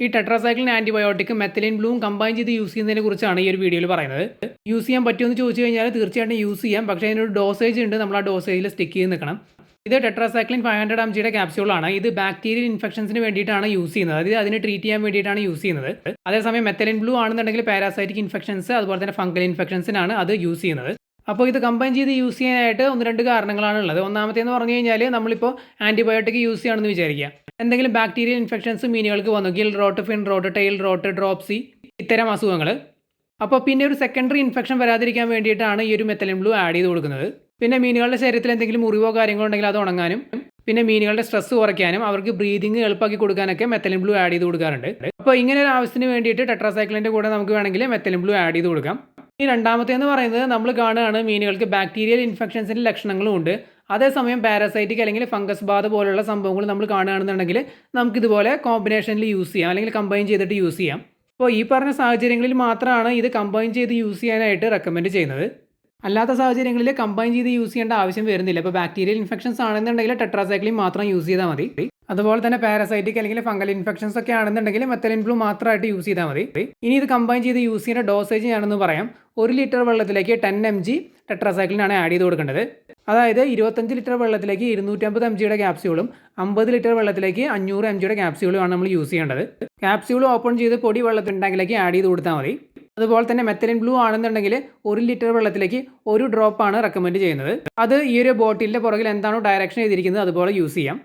ഈ ടെട്രാസൈക്ലിൻ ആന്റിബയോട്ടിക്കും മെത്തലിൻ ബ്ലൂവും കമ്പൈൻ ചെയ്ത് യൂസ് ചെയ്യുന്നതിനെ കുറിച്ചാണ് ഈ ഒരു വീഡിയോയിൽ പറയുന്നത്. യൂസ് ചെയ്യാൻ പറ്റുമെന്ന് ചോദിച്ചു കഴിഞ്ഞാൽ തീർച്ചയായിട്ടും യൂസ് ചെയ്യാം. പക്ഷേ അതിനൊരു ഡോസേജ് ഉണ്ട്. നമ്മൾ ആ ഡോസേജിൽ സ്റ്റിക്ക് ചെയ്ത് നിൽക്കണം ഇത് ടെട്രാസൈക്ലിൻ ഫൈവ് ഹൺഡ്രഡ് എം ജിയുടെ ക്യാപ്സ്യൂളാണ് ഇത് ബാക്ടീരിയൽ ഇൻഫെക്ഷൻസിന് വേണ്ടിയിട്ടാണ് യൂസ് ചെയ്യുന്നത്. അതായത് അതിനെ ട്രീറ്റ് ചെയ്യാൻ വേണ്ടിയിട്ടാണ് യൂസ് ചെയ്യുന്നത്. അതേസമയം മെത്തലിൻ ബ്ലൂ ആണെന്നുണ്ടെങ്കിൽ പാരാസൈറ്റിക് ഇൻഫെക്ഷൻസ് അതുപോലെ തന്നെ ഫംഗൽ ഇൻഫെക്ഷൻസിനാണ് അത് യൂസ് ചെയ്യുന്നത്. അപ്പോൾ ഇത് കമ്പൈൻ ചെയ്ത് യൂസ് ചെയ്യാനായിട്ട് ഒന്ന് രണ്ട് കാരണങ്ങളാണ് ഉള്ളത് ഒന്നാമത്തേന്ന് പറഞ്ഞു കഴിഞ്ഞാൽ നമ്മളിപ്പോൾ ആന്റിബയോട്ടിക് യൂസ് ചെയ്യണമെന്ന് വിചാരിക്കുക. എന്തെങ്കിലും ബാക്ടീരിയൽ ഇൻഫെക്ഷൻസ് മീനുകൾക്ക് വന്നു. Gill rot fin rot tail rot dropsy ഇത്തരം അസുഖങ്ങൾ അപ്പോൾ പിന്നെ ഒരു സെക്കൻഡറി ഇൻഫെക്ഷൻ വരാതിരിക്കാൻ വേണ്ടിയിട്ടാണ് ഈ ഒരു മെത്തലിൻ ബ്ലൂ ആഡ് ചെയ്ത് കൊടുക്കുന്നത്. പിന്നെ മീനുകളുടെ ശരീരത്തിൽ എന്തെങ്കിലും മുറിവോ കാര്യങ്ങളോ ഉണ്ടെങ്കിൽ അത് ഉണങ്ങാനും പിന്നെ മീനുകളുടെ സ്ട്രെസ് കുറയ്ക്കാനും അവർക്ക് ബ്രീതിങ് എളുപ്പമാക്കി കൊടുക്കാനൊക്കെ മെത്തലിൻ ബ്ലൂ ആഡ് ചെയ്ത് കൊടുക്കാറുണ്ട്. അപ്പോൾ ഇങ്ങനെ ഒരു ആവശ്യത്തിന് വേണ്ടിയിട്ട് ടെട്രാസൈക്കിളിന്റെ കൂടെ നമുക്ക് വേണമെങ്കിൽ മെത്തലിൻ ബ്ലൂ ആഡ് ചെയ്ത് കൊടുക്കാം. ഈ രണ്ടാമത്തെ എന്ന് പറയുന്നത് നമ്മൾ കാണുകയാണ് മീനുകൾക്ക് ബാക്ടീരിയൽ ഇൻഫെക്ഷൻസിന്റെ ലക്ഷണങ്ങളും ഉണ്ട്. അതേസമയം പാരസൈറ്റിക് അല്ലെങ്കിൽ ഫംഗസ് ബാധ പോലുള്ള സംഭവങ്ങൾ നമ്മൾ കാണുകയാണെന്നുണ്ടെങ്കിൽ നമുക്കിതുപോലെ കോമ്പിനേഷനിൽ യൂസ് ചെയ്യാം. അല്ലെങ്കിൽ കമ്പൈൻ ചെയ്തിട്ട് യൂസ് ചെയ്യാം. അപ്പോൾ ഈ പറഞ്ഞ സാഹചര്യങ്ങളിൽ മാത്രമാണ് ഇത് കമ്പൈൻ ചെയ്ത് യൂസ് ചെയ്യാനായിട്ട് റെക്കമെൻഡ് ചെയ്യുന്നത്. അല്ലാത്ത സാഹചര്യങ്ങളിൽ കമ്പൈൻ ചെയ്ത് യൂസ് ചെയ്യേണ്ട ആവശ്യം വരുന്നില്ല. ഇപ്പോൾ ബാക്ടീരിയൽ ഇൻഫെക്ഷൻസ് ആണെന്നുണ്ടെങ്കിൽ ടെട്രാസൈക്ലിൻ മാത്രം യൂസ് ചെയ്താൽ മതി. അതുപോലെ തന്നെ പാരസൈറ്റിക് അല്ലെങ്കിൽ ഫംഗൽ ഇൻഫെക്ഷൻസ് ഒക്കെ ആണെന്നുണ്ടെങ്കിൽ മെത്തലിൻ ബ്ലൂ മാത്രമായിട്ട് യൂസ് ചെയ്താൽ മതി. ഇനി ഇത് കമ്പൈൻ ചെയ്ത് യൂസ് ചെയ്യുന്ന ഡോസേജ് ഞാനൊന്ന് പറയാം. ഒരു ലിറ്റർ വെള്ളത്തിലേക്ക് ടെൻ എം ജി ടെട്രാസൈക്ലിനാണ് ആഡ് ചെയ്ത് കൊടുക്കേണ്ടത്. അതായത് ഇരുപത്തഞ്ച് ലിറ്റർ വെള്ളത്തിലേക്ക് ഇരുന്നൂറ്റമ്പത് എം ജിയുടെ ക്യാപ്സ്യൂളും അമ്പത് ലിറ്റർ വെള്ളത്തിലേക്ക് അഞ്ഞൂറ് എം ജിയുടെ ക്യാപ്സ്യൂളുമാണ് നമ്മൾ യൂസ് ചെയ്യേണ്ടത്. ക്യാപ്സ്യൂൾ ഓപ്പൺ ചെയ്ത് പൊടി വെള്ളത്തിന്റെ ആഡ് ചെയ്ത് കൊടുത്താൽ മതി. അതുപോലെ തന്നെ മെത്തലിൻ ബ്ലൂ ആണെന്നുണ്ടെങ്കിൽ ഒരു ലിറ്റർ വെള്ളത്തിലേക്ക് ഒരു ഡ്രോപ്പാണ് റെക്കമെൻഡ് ചെയ്യുന്നത്. അത് ഈ ഒരു ബോട്ടിലിന്റെ പുറകിൽ എന്താണോ ഡയറക്ഷൻ ചെയ്തിരിക്കുന്നത് അതുപോലെ യൂസ് ചെയ്യാം.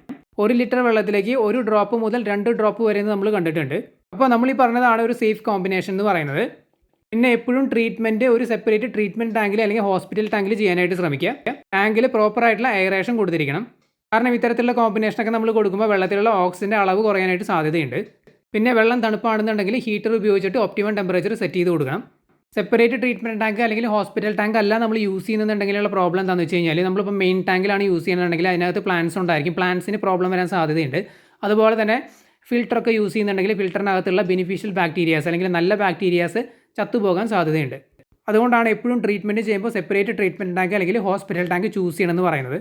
ഒരു ലിറ്റർ വെള്ളത്തിലേക്ക് ഒരു ഡ്രോപ്പ് മുതൽ രണ്ട് ഡ്രോപ്പ് വരെ നമ്മൾ കണ്ടിട്ടുണ്ട്. അപ്പോൾ നമ്മൾ ഈ പറഞ്ഞതാണ് ഒരു സേഫ് കോമ്പിനേഷൻ എന്ന് പറയുന്നത്. പിന്നെ എപ്പോഴും ട്രീറ്റ്മെന്റ് ഒരു സെപ്പറേറ്റ് ട്രീറ്റ്മെന്റ് ടാങ്കിൽ അല്ലെങ്കിൽ ഹോസ്പിറ്റൽ ടാങ്കിൽ ചെയ്യാനായിട്ട് ശ്രമിക്കുക. ടാങ്കിൽ പ്രോപ്പർ ആയിട്ടുള്ള എയറേഷൻ കൊടുത്തിരിക്കണം. കാരണം ഇത്തരത്തിലുള്ള കോമ്പിനേഷനൊക്കെ നമ്മൾ കൊടുക്കുമ്പോൾ വെള്ളത്തിലുള്ള ഓക്സിജന്റെ അളവ് കുറയാനായിട്ട് സാധ്യതയുണ്ട്. പിന്നെ വെള്ളം തണുപ്പാണെന്നുണ്ടെങ്കിൽ ഹീറ്റർ ഉപയോഗിച്ചിട്ട് ഒപ്റ്റിമം ടെമ്പറേച്ചർ സെറ്റ് ചെയ്ത് കൊടുക്കണം. സെപ്പറേറ്റ് ട്രീറ്റ്മെന്റ് ടാങ്ക് അല്ലെങ്കിൽ ഹോസ്പിറ്റൽ ടാങ്ക് അല്ല നമ്മൾ യൂസ് ചെയ്യുന്നുണ്ടെങ്കിലുള്ള പ്രോബ്ലം എന്താണെന്ന് വെച്ച് കഴിഞ്ഞാൽ നമ്മളിപ്പോൾ മെയിൻ ടാങ്കിലാണ് യൂസ് ചെയ്യുന്നുണ്ടെങ്കിൽ അതിനകത്ത് പ്ലാന്റ്സ് ഉണ്ടായിരിക്കും. പ്ലാന്റ്സിന് പ്രോബ്ലം വരാൻ സാധ്യതയുണ്ട്. അതുപോലെ തന്നെ ഫിൽറ്ററൊക്കെ യൂസ് ചെയ്യുന്നുണ്ടെങ്കിൽ ഫിൽറ്ററിനകത്തുള്ള ബെനിഫിഷ്യൽ ബാക്ടീരിയാസ് അല്ലെങ്കിൽ നല്ല ബാക്ടീരിയാസ് ചത്തുപോകാൻ സാധ്യതയുണ്ട്. അതുകൊണ്ടാണ് എപ്പോഴും ട്രീറ്റ്മെന്റ് ചെയ്യുമ്പോൾ സെപ്പറേറ്റ് ട്രീറ്റ്മെന്റ് ടാങ്ക് അല്ലെങ്കിൽ ഹോസ്പിറ്റൽ ടാങ്ക് ചൂസ് ചെയ്യണമെന്ന് പറയുന്നത്.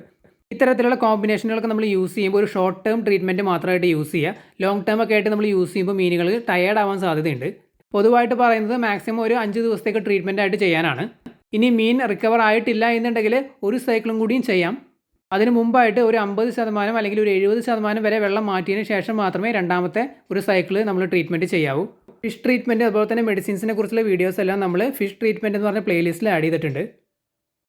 ഇത്തരത്തിലുള്ള കോമ്പിനേഷനുകളൊക്കെ നമ്മൾ യൂസ് ചെയ്യുമ്പോൾ ഒരു ഷോർട്ട് ടേം ട്രീറ്റ്മെന്റ് മാത്രമായിട്ട് യൂസ് ചെയ്യുക. ലോങ് ടേം ഒക്കെ ആയിട്ട് നമ്മൾ യൂസ് ചെയ്യുമ്പോൾ മീനുകൾ ടയേർഡ് ആവാൻ സാധ്യതയുണ്ട്. പൊതുവായിട്ട് പറയുന്നത് മാക്സിമം ഒരു അഞ്ച് ദിവസത്തേക്ക് ട്രീറ്റ്മെന്റ് ആയിട്ട് ചെയ്യാനാണ്. ഇനി മീൻ റിക്കവർ ആയിട്ടില്ല എന്നുണ്ടെങ്കിൽ ഒരു സൈക്കിളും കൂടിയും ചെയ്യാം. അതിന് മുമ്പായിട്ട് ഒരു അമ്പത് ശതമാനം അല്ലെങ്കിൽ ഒരു എഴുപത് ശതമാനം വരെ വെള്ളം മാറ്റിയതിന് ശേഷം മാത്രമേ രണ്ടാമത്തെ ഒരു സൈക്കിൾ നമ്മൾ ട്രീറ്റ്മെന്റ് ചെയ്യാവൂ. ഫിഷ് ട്രീറ്റ്മെന്റ് അതുപോലെ തന്നെ മെഡിസിൻസിനെ കുറിച്ചുള്ള വീഡിയോസ് എല്ലാം നമ്മൾ ഫിഷ് ട്രീറ്റ്മെന്റ് എന്ന് പറഞ്ഞ പ്ലേലിസ്റ്റിൽ ആഡ് ചെയ്തിട്ടുണ്ട്.